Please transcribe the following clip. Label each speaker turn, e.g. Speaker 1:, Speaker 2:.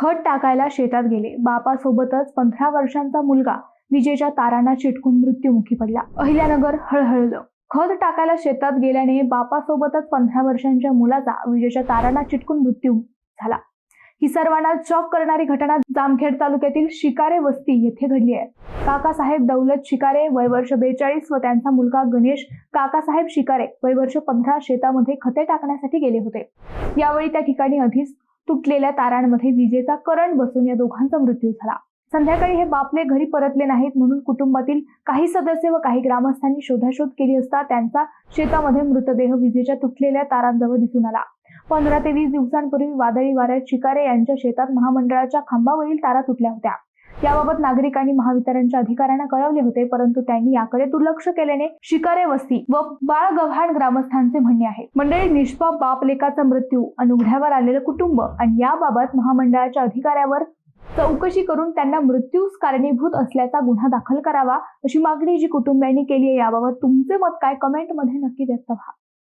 Speaker 1: खत टाकायला शेतात गेले. बापासोबतच पंधरा वर्षांचा मुलगा विजेच्या तारांना चिटकून मृत्यूमुखी पडला. अहिल्यानगर हळहळलं. खत टाकायला शेतात गेल्याने बापासोबतच पंधरा वर्षांच्या मुलाचा विजेच्या तारांना चिटकून मृत्यू झाला. ही सर्वांना चॉक करणारी घटना जामखेड तालुक्यातील शिकारे वस्ती येथे घडली आहे. काकासाहेब दौलत शिकारे वय वर्ष बेचाळीस व त्यांचा मुलगा गणेश काकासाहेब शिकारे वय वर्ष पंधरा शेतामध्ये खते टाकण्यासाठी गेले होते. यावेळी त्या ठिकाणी आधीच तुटलेल्या तारांमध्ये विजेचा करंट बसून या दोघांचा मृत्यू झाला. संध्याकाळी हे बापले घरी परतले नाहीत म्हणून कुटुंबातील काही सदस्य व काही ग्रामस्थांनी शोधाशोध केली असता त्यांचा शेतामध्ये मृतदेह विजेच्या तुटलेल्या तारांजवळ दिसून आला. पंधरा ते वीस दिवसांपूर्वी वादळी वाऱ्यात शिकारे यांच्या शेतात महामंडळाच्या खांबावरील तारा तुटल्या होत्या. याबाबत नागरिकांनी महावितरणच्या अधिकाऱ्यांना कळवले होते परंतु त्यांनी याकडे दुर्लक्ष केल्याने शिकारे वस्ती व बाळगव्हाण ग्रामस्थांचे म्हणणे आहे. मंडळी निष्पाप बाप लेकाचा मृत्यू आणि उघड्यावर आलेलं कुटुंब आणि याबाबत महामंडळाच्या अधिकाऱ्यावर चौकशी करून त्यांना मृत्यूस कारणीभूत असल्याचा गुन्हा दाखल करावा अशी मागणी जी कुटुंबियांनी केली आहे याबाबत तुमचे मत काय? कमेंटमध्ये नक्की व्यक्त व्हा.